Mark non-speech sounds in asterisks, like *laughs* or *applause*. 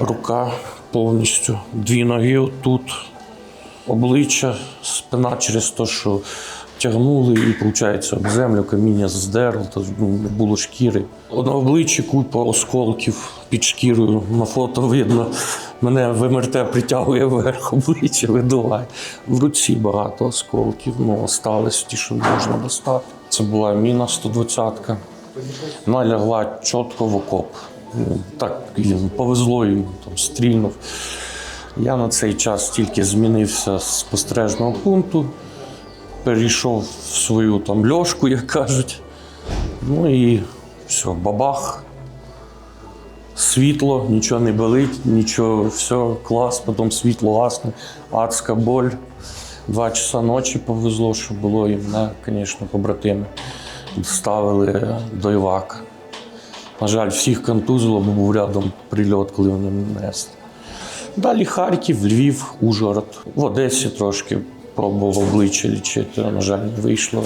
рука повністю, дві ноги тут, обличчя, спина через те, що тягнули, і виходить, об землю каміння здерло, ну, було шкіри. На обличчі купа осколків під шкірою. На фото видно. Мене в притягує вверх *laughs* обличчя, видуває. В руці багато осколків, ну, остались ті, що можна достати. Це була міна 120-ка. Вона лягла чітко в окоп. Так повезло їм там стрільнув. Я на цей час тільки змінився з спостережного пункту, перейшов в свою там льошку, як кажуть. Ну і все, бабах. Світло, нічого не болить, нічого, все, клас, потім світло гасне, адська боль. Два часа ночі повезло, що було і мене, звісно, побратими доставили до Івака. На жаль, всіх контузило, бо був рядом прильот, коли вони несли. Далі Харків, Львів, Ужгород. В Одесі трошки пробував обличчя лічити, на жаль, не вийшло.